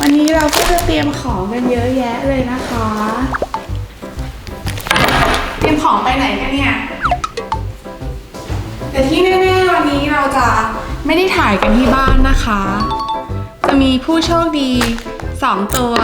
วันนี้เราก็จะเตรียมของกันเยอะแยะเลยนะคะ เตรียมของไปไหนกันเนี่ย แต่ที่แน่ๆวันนี้เราจะไม่ได้ถ่ายกันที่บ้านนะคะ จะมีผู้โชคดีสองตัว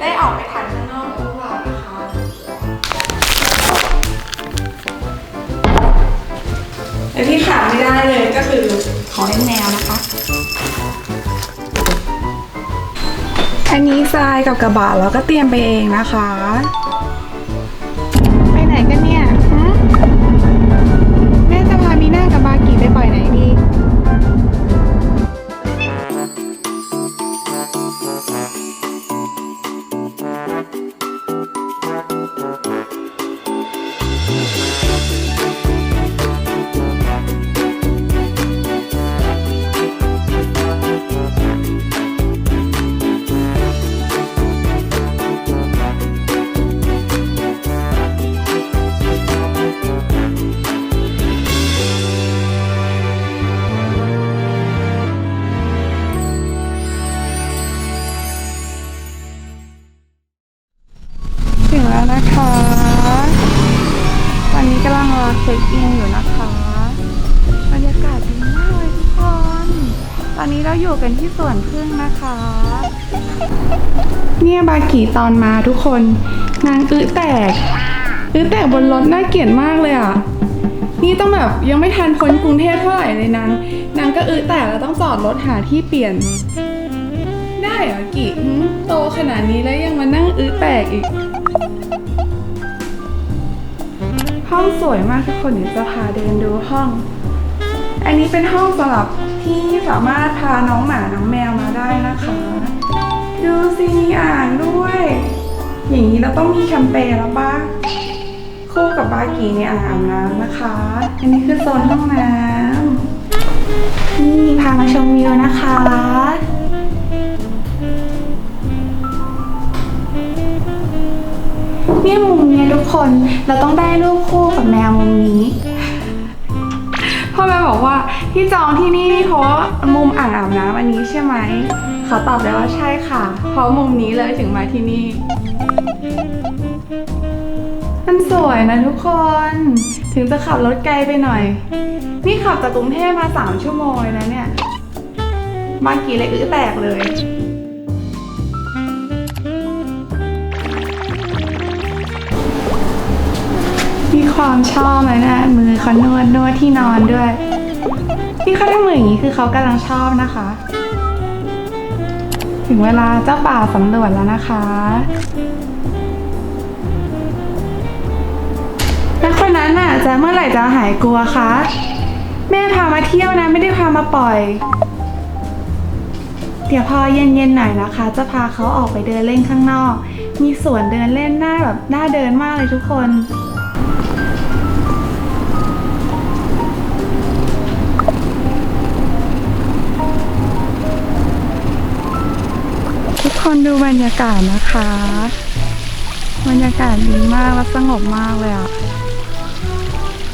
ได้ออกไปถ่ายข้างนอกกับพวกเรานะคะและที่ขาดไม่ได้เลยก็คือของเล่นแมว อันนี้ทรายกับกระบะเราก็เตรียมไปเองนะคะ เช็คอินอยู่นะคะบรรยากาศดีมากเลยทุกคน ตอนนี้เราอยู่กันที่สวนพึ่งนะคะ เนี่ยบากิตอนมาทุกคน นางอื้อแตก อื้อแตกบนรถน่าเกลียดมากเลยอะ นี่ต้องแบบยังไม่ทันพ้นกรุงเทพเท่าไหร่เลยนาง นางก็อื้อแตกแล้วต้องจอดรถหาที่เปลี่ยน ได้เหรอกิหึโตขนาดนี้แล้วยังมานั่งอื้อแตกอีก ห้องสวยมากทุกคนเดี๋ยวจะพาเดินดูห้อง อันนี้เป็นห้องสำหรับที่สามารถพาน้องหมาน้องแมวมาได้นะคะ ดูสิมีอ่างด้วย อย่างนี้เราต้องมีแคมเปญแล้วปะคู่กับบากีในอ่างอาบน้ำนะคะ อันนี้คือโซนห้องน้ำนี่พามาชมวิวนะคะ เนี่ยมุมเนี้ยทุกคนเราต้องได้รูปคู่กับแมวมุมนี้พ่อแม่บอกว่าที่จองที่นี่นี่เพราะว่ามุมอ่างอาบน้ำอันนี้ใช่ไหมเขาตอบเลยว่าใช่ค่ะ เพราะมุมนี้เลยถึงมาที่นี่มันสวยนะทุกคน ถึงจะขับรถไกลไปหน่อย นี่ขับจากกรุงเทพมาสามชั่วโมงเลยนะเนี่ยมากี่เลยอื้อแตกเลย ความชอบเลยนะ มือเขานวดนวดที่นอนด้วย ที่เขาทำมืออย่างนี้คือเขากำลังชอบนะคะ ถึงเวลาเจ้าป่าสำรวจแล้วนะคะแล้วคนนั้นน่ะจะเมื่อไหร่จะหายกลัวคะแม่พามาเที่ยวนะ ไม่ได้พามาปล่อย เดี๋ยวพอเย็นๆหน่อยนะคะ จะพาเขาออกไปเดินเล่นข้างนอก มีสวนเดินเล่นหน้าแบบน่าเดินมากเลยทุกคน คนดูบรรยากาศนะคะ บรรยากาศดีมากและสงบมากเลยอะ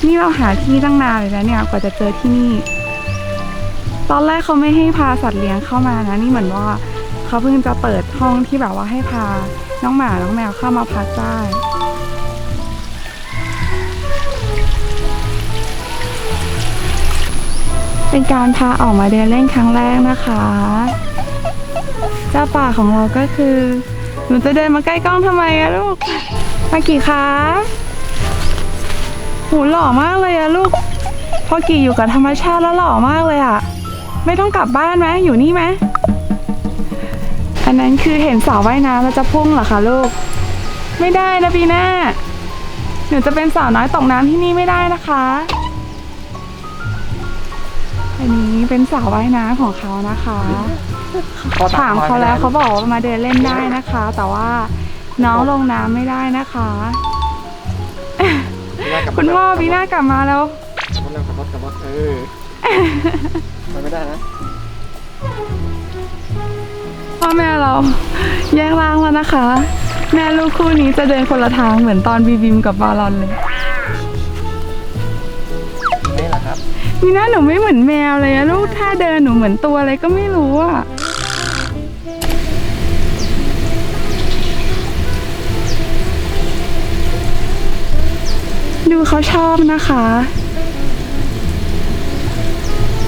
นี่เราหาที่ตั้งนานเลยนะเนี่ยกว่าจะเจอที่นี่ ตอนแรกเขาไม่ให้พาสัตว์เลี้ยงเข้ามานะ นี่เหมือนว่าเขาเพิ่งจะเปิดห้องที่แบบว่าให้พาน้องหมาน้องแมวเข้ามาพักได้เป็นการพาออกมาเดินเล่นครั้งแรกนะคะ เจ้าป่าของเราก็คือ หนูจะเดินมาใกล้กล้องทำไมอะลูก มากี่คะหูหล่อมากเลยอะลูก พอกี่อยู่กับธรรมชาติแล้วหล่อมากเลยอะไม่ต้องกลับบ้านไหมอยู่นี่ไหมอันนั้นคือเห็นสาวว่ายน้ำแล้วจะพุ่งเหรอคะลูก ไม่ได้นะปีหน้าหนูจะเป็นสาวน้อยตกน้ำที่นี่ไม่ได้นะคะ อันนี้เป็นสาวว่ายน้ำของเขานะคะ ถามเขาแล้วเขาบอกว่ามาเดินเล่นได้นะคะ แต่ว่าน้องลงน้ำไม่ได้นะคะ คุณพ่อปีหน้ากลับมาแล้วขับรถขับรถขับรถเออไปไม่ได้นะพ่อแม่เราแยกร่างแล้วนะคะ แม่ลูกคู่นี้จะเดินคนละทางเหมือนตอนบีบิมกับบาลอนเลยนี่แหละครับมีหน้าหนูไม่เหมือนแมวเลยอะลูกท่าเดินหนูเหมือนตัวอะไรก็ไม่รู้อะ เขาชอบนะคะ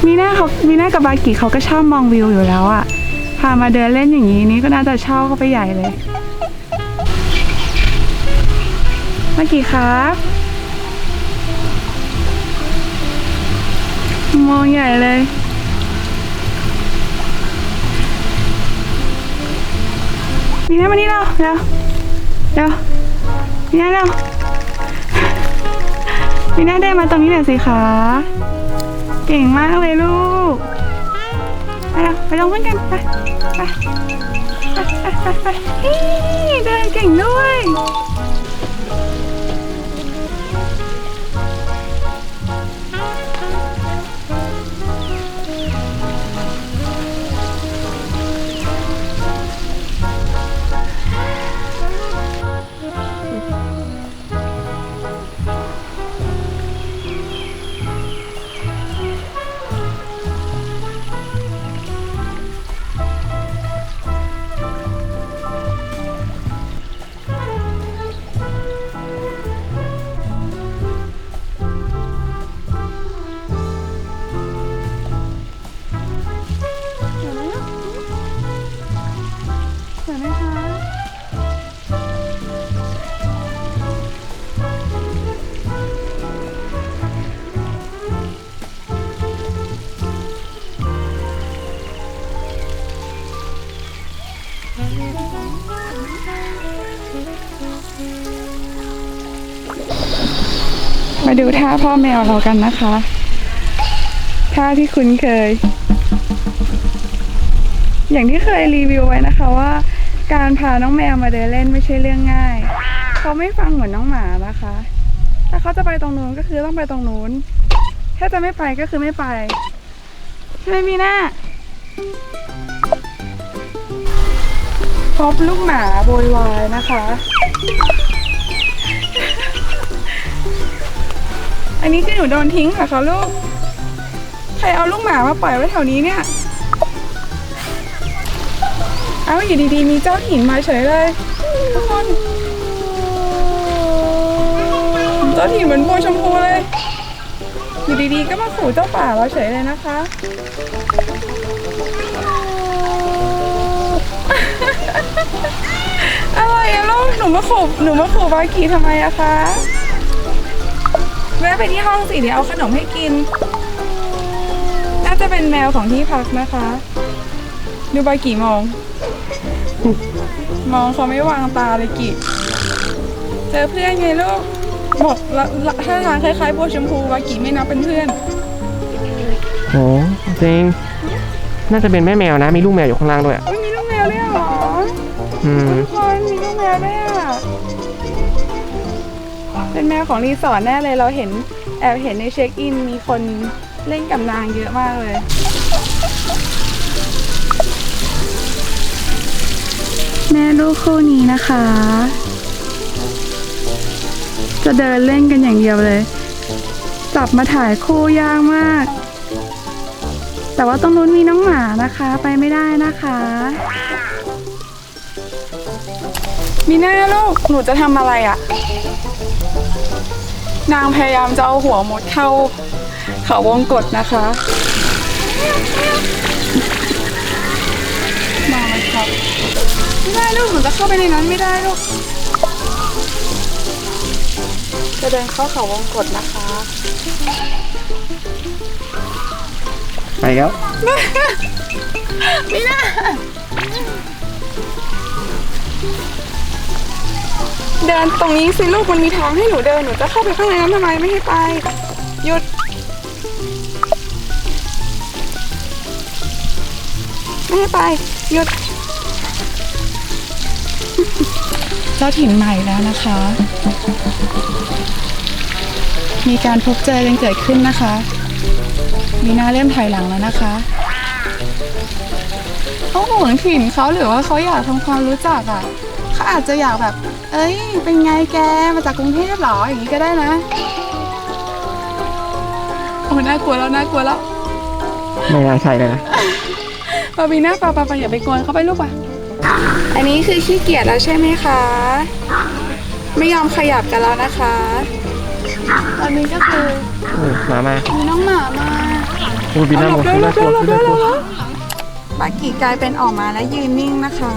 มีหน้าเขามีหน้ากับบากิเขาก็ชอบมองวิวอยู่แล้วอะพามาเดินเล่นอย่างนี้นี่ก็น่าจะชอบเข้าไปใหญ่เลยบากิครับมองใหญ่เลย มีหน้ามานี่เราเร็วเร็วมีหน้าเร็ว มีหน้าได้มาตรงนี้หน่อยสิคะเก่งมากเลยลูก ไปแล้วไปลงเพื่อนกันไปไปไปไปไปเฮ้ยเดินเก่งด้วย ดูท่าพ่อแมวเรากันนะคะท่าที่คุ้นเคย อย่างที่เคยรีวิวไว้นะคะว่า การพาน้องแมวมาเดินเล่นไม่ใช่เรื่องง่าย เขาไม่ฟังเหมือนน้องหมานะคะ ถ้าเขาจะไปตรงนู้นก็คือต้องไปตรงนู้น ถ้าจะไม่ไปก็คือไม่ไป ใช่ไหมมีหน้าพบลูกหมาโวยวายนะคะ อันนี้คือหนูโดนทิ้งเหรอคะลูก ใครเอาลูกหมามาปล่อยไว้แถวนี้เนี่ย เอาอยู่ดีๆ มีเจ้าถิ่นมาเฉยเลยทุกคนเจ้าถิ่นเหมือนโบัวชมพูเลย อยู่ดีๆ ก็มาขู่เจ้าป่าเราเฉยเลยนะคะ อะไรอะลูก หนูมาขู่หนูมาขู่บากีทำไมอะคะ แวะไปที่ห้องสิเดี๋ยวเอาขนมให้กิน น่าจะเป็นแมวของที่พักนะคะ ดูบากี่มองมองเขาไม่วางตาเลยกี่ เจอเพื่อนไงลูกบอกละละท่าทางคล้ายๆบัวชมพูบากี่ไม่นับเป็นเพื่อน โอ้เจงน่าจะเป็นแม่แมวนะ มีลูกแมวอยู่ข้างล่างด้วยอะอุ้ยมีลูกแมวด้วยเหรออืม ทุกค เป็นแมวของรีสอร์ทแน่เลยเราเห็นแอบเห็นในเช็คอิน มีคนเล่นกับนางเยอะมากเลย แม่ลูกคู่นี้นะคะ จะเดินเล่นกันอย่างเดียวเลย จับมาถ่ายคู่ยากมาก แต่ว่าตรงนู้นมีน้องหมานะคะ ไปไม่ได้นะคะมีหน้าลูก หนูจะทำอะไรอะ่ะ นางพยายามจะเอาหัวมดเข้าเขาวงกฏนะคะมาเลยครับไม่ได้ลูกหนูจะเข้าไปในนั้นไม่ได้ลูกจะเดินเข้าเขาวงกฏนะคะ ไปแล้ว ไม่น่า เดินตรงนี้สิลูกมันมีทางให้หนูเดินหนูจะเข้าไปข้างในนั้นทำไมไม่ให้ไปหยุดไม่ให้ไปหยุดเจ้าถิ่นใหม่แล้วนะคะ มีการพบเจอกันเกิดขึ้นนะคะ มีหน้าเริ่มถอยหลังแล้วนะคะเขาห่วงถิ่นเขาหรือว่าเขาอยากทำความรู้จักอะเขาอาจจะอยากแบบ เอ้ย เป็นไงแก มาจากกรุงเทพเหรอ อย่างนี้ก็ได้นะ โอ้น่ากลัวแล้วน่ากลัวแล้วไม่น่าใช่เลยนะปาบีน่าปาปาปาอย่าไปกวนเขาไปลูกป่ะ อันนี้คือขี้เกียจแล้วใช่ไหมคะ ไม่ยอมขยับกันแล้วนะคะ ตอนนี้ก็คือโอ้หมามามีน้องหมามาโอ้ยบินหน้ามองเร็วน่ากลัวเร็วน่ากลัวเร็วปากีกลายเป็นออกมาแล้วยืนนิ่งนะคะ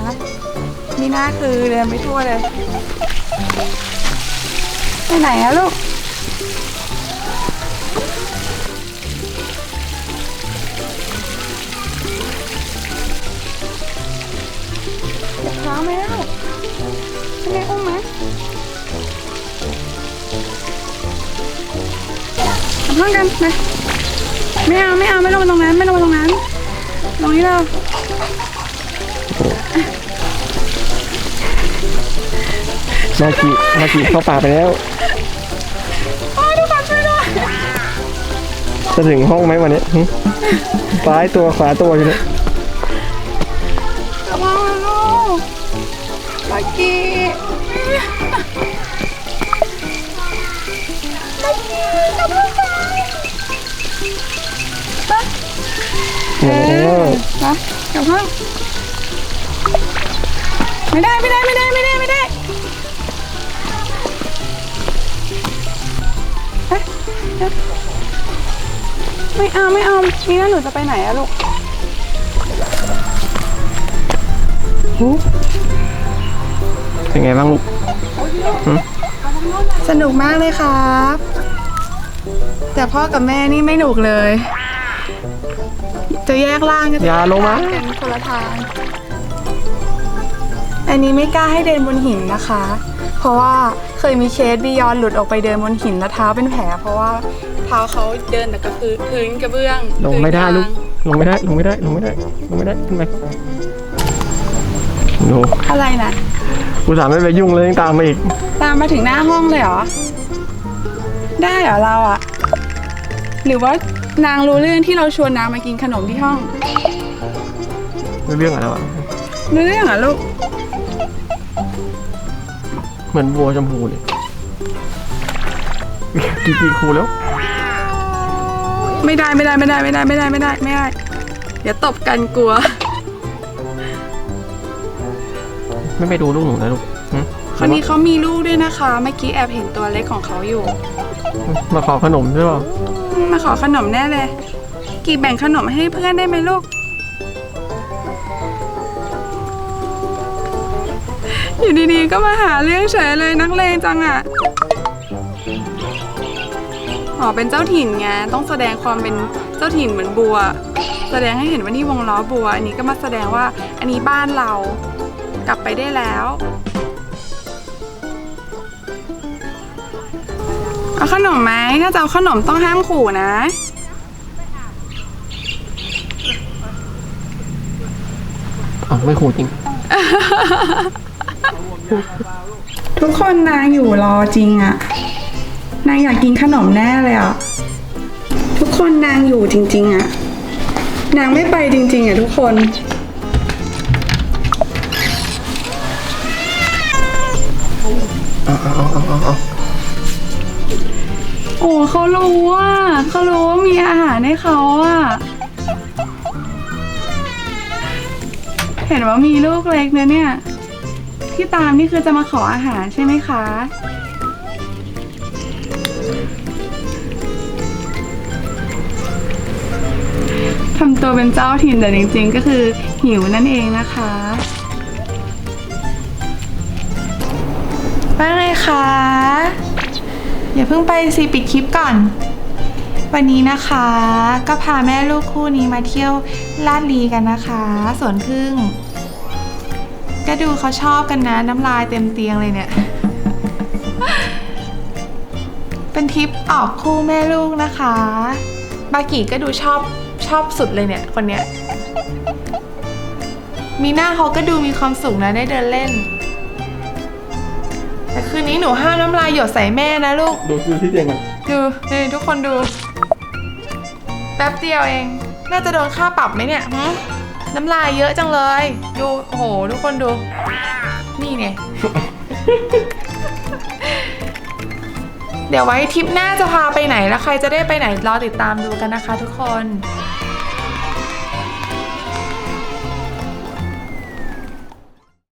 มีหน้าคือเดินไปทั่วเลย ไปไหนอะลูก เจ็บเท้าไหมลูกให้แม่อุ้มไหมทำเพื่อนกันนะไม่เอาไม่เอาไม่ลงมาตรงนั้นไม่ลงมาตรงนั้นตรงนี้เรา มากีมากีเข้าป่าไปแล้วโอ้ยทุกคนช่วยด้วยจะถึงห้องไหมวันนี้หึซ้ายตัวขวาตัวอยู่เนี่ยระวังนะลูกปากีปากีกลับลูกไปโอ้โหมกลับห้องไม่ได้ไม่ได้ไม่ได้ไม่ได้ ไม่เอาไม่เอามีน่าหนูจะไปไหนอะลูกเป็นไงบ้างลูกสนุกมากเลยครับ แต่พ่อกับแม่นี่ไม่หนุกเลย จะแยกร่างกันอย่าลงมาเป็นคนละทาง อันนี้ไม่กล้าให้เดินบนหินนะคะ เพราะว่าเคยมีเคสบียอนหลุดออกไปเดินบนหินแล้วเท้าเป็นแผล เพราะว่าเท้าเขาเดินแต่ก็คือพื้นกระเบื้องลงไม่ได้พื้ลูนกยางลงไม่ได้ลงไม่ได้ลงไม่ได้ลงไม่ได้ขึ้นไปโน้อะไรนะกูสามไม่ไปยุ่งเลยยังตามมาอีก ตามมาถึงหน้าห้องเลยเหรอ ได้เหรอเราอะหรือว่านางรู้เรื่องที่เราชวนนางมากินขนมที่ห้องไม่เรื่องอะไรวะรู้เรื่องเหรอลูก เหมือนวัวชมพูเลยกี่กี่ครูแล้ว ไม่ได้ไม่ได้ไม่ได้ไม่ได้ไม่ได้ไม่ได้ไม่ได้ เดี๋ยวตบกันกลัว ไม่ไปดูลูกหนูนะลูกหึคนนี้เขามีลูกด้วยนะคะ เมื่อกี้แอบเห็นตัวเล็กของเขาอยู่ มาขอขนมใช่ป่ะอืมมาขอขนมแน่เลย กี่แบ่งขนมให้เพื่อนได้ไหมลูก อยู่ดีๆ ก็มาหาเรื่องเฉยเลยนักเลงจังอะอ๋อเป็นเจ้าถิ่นไงต้องแสดงความเป็นเจ้าถิ่นเหมือนบัว แสดงให้เห็นว่านี่วงล้อบัว อันนี้ก็มาแสดงว่าอันนี้บ้านเรากลับไปได้แล้วเอาขนมไหมถ้าจะเอาขนมต้องห้ามขู่นะ อ๋อไม่ครูจริง ทุกคนนางอยู่รอจริงอะนางอยากกินขนมแน่เลยอะทุกคนนางอยู่จริง ๆอะนางไม่ไปจริง ๆอะทุกคนเอาเอาเอาเอาเอาโอ้เขารู้ว่าเขารู้ว่ามีอาหารให้เขาอะเห็นว่ามีลูกเล็กนะเนี่ย ที่ตามนี่คือจะมาขออาหารใช่ไหมคะ ทำตัวเป็นเจ้าถิ่นแต่จริงๆ ก็คือหิวนั่นเองนะคะว่าไงคะ อย่าเพิ่งไปสิปิดคลิปก่อน วันนี้นะคะ ก็พาแม่ลูกคู่นี้มาเที่ยวลาดลีกันนะคะ สวนพึ่ง ดูเขาชอบกันนะ น้ำลายเต็มเตียงเลยเนี่ย เป็นทริปออกคู่แม่ลูกนะคะ บากิก็ดูชอบชอบสุดเลยเนี่ย คนเนี้ย มีหน้าเขาก็ดูมีความสุขนะได้เดินเล่น แต่คืนนี้หนูห้ามน้ำลายหยดใส่แม่นะลูก ดูดูที่เตียงก่อนดูนี่ทุกคนดู แป๊บเดียวเอง น่าจะโดนค่าปรับไหมเนี่ยหึ น้ำลายเยอะจังเลย ดูโอ้โหทุกคนดู นี่ไง เดี๋ยวไว้ทริปหน้าจะพาไปไหนแล้วใครจะได้ไปไหนรอติดตามดูกันนะคะทุกคน